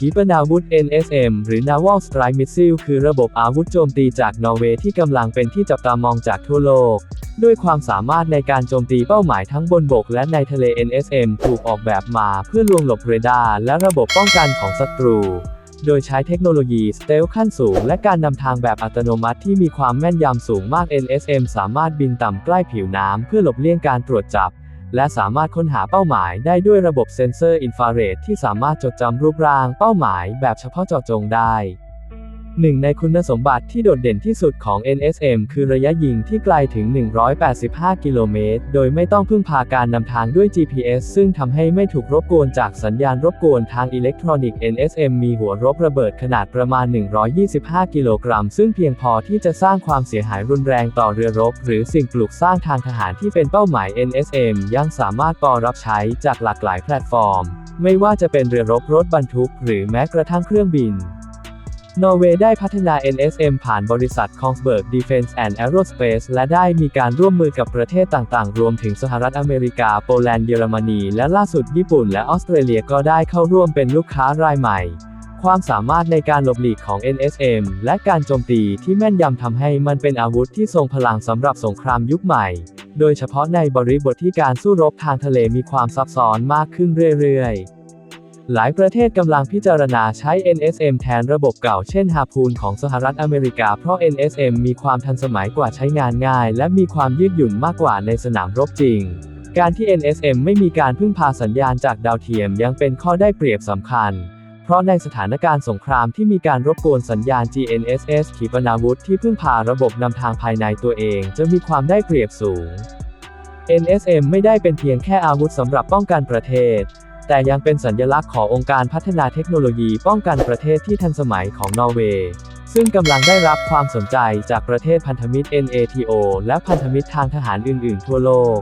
ขีปนาวุธ NSM หรือ Naval Strike Missile คือระบบอาวุธโจมตีจากนอร์เวย์ที่กำลังเป็นที่จับตามองจากทั่วโลก ด้วยความสามารถในการโจมตีเป้าหมายทั้งบนบกและในทะเล NSM ถูกออกแบบมาเพื่อลวงหลบเรดาร์และระบบป้องกันของศัตรู โดยใช้เทคโนโลยีสเตลขั้นสูงและการนำทางแบบอัตโนมัติที่มีความแม่นยำสูงมาก NSM สามารถบินต่ำใกล้ผิวน้ำเพื่อหลบเลี่ยงการตรวจจับ และสามารถค้นหาเป้าหมายได้ด้วยระบบเซ็นเซอร์อินฟราเรดที่สามารถจดจำรูปร่างเป้าหมายแบบเฉพาะเจาะจงได้ หนึ่งในคุณสมบัติที่โดดเด่นที่สุดของ NSM คือระยะยิงที่ไกลถึง 185 กิโลเมตร โดยไม่ต้องพึ่งพาการนำทางด้วย GPS ซึ่งทำให้ไม่ถูกรบกวนจากสัญญาณรบกวนทางอิเล็กทรอนิกส์ NSM มีหัวรบระเบิดขนาดประมาณ 125 กิโลกรัม ซึ่งเพียงพอที่จะสร้างความเสียหายรุนแรงต่อเรือรบ หรือสิ่งปลูกสร้างทางทหารที่เป็นเป้าหมาย NSM ยังสามารถปอรับใช้จากหลากหลายแพลตฟอร์ม ไม่ว่าจะเป็นเรือรบรถบรรทุก หรือแม้กระทั่งเครื่องบิน นอร์เวย์ได้พัฒนา NSM ผ่านบริษัท Kongsberg Defence and Aerospace และได้มีการร่วมมือกับประเทศต่างๆ รวมถึงสหรัฐอเมริกา โปแลนด์ เยอรมนี และล่าสุดญี่ปุ่น และออสเตรเลียก็ได้เข้าร่วมเป็นลูกค้ารายใหม่ ความสามารถในการหลบหลีกของ NSM และการโจมตีที่แม่นยำทำให้มันเป็นอาวุธที่ทรงพลังสำหรับสงครามยุคใหม่ โดยเฉพาะในบริบทที่การสู้รบทางทะเลมีความซับซ้อนมากขึ้นเรื่อยๆ หลายประเทศกำลังพิจารณาใช้ NSM แทนระบบเก่าเช่นฮาพูนของสหรัฐอเมริกา เพราะ NSM มีความทันสมัยกว่าใช้งานง่าย และมีความยืดหยุ่นมากกว่าในสนามรบจริง การที่ NSM ไม่มีการพึ่งพาสัญญาณจากดาวเทียมยังเป็นข้อได้เปรียบสำคัญ เพราะในสถานการณ์สงครามที่มีการรบกวนสัญญาณ GNSS ขีปนาวุธที่พึ่งพาระบบนำทางภายในตัวเอง จะมีความได้เปรียบสูง NSM ไม่ได้เป็นเพียงแค่อาวุธสำหรับป้องกันประเทศ แต่ยังเป็นสัญลักษณ์ขององค์การพัฒนาเทคโนโลยีป้องกันประเทศที่ทันสมัยของนอร์เวย์ ซึ่งกำลังได้รับความสนใจจากประเทศพันธมิตร NATO และพันธมิตรทางทหารอื่นๆ ทั่วโลก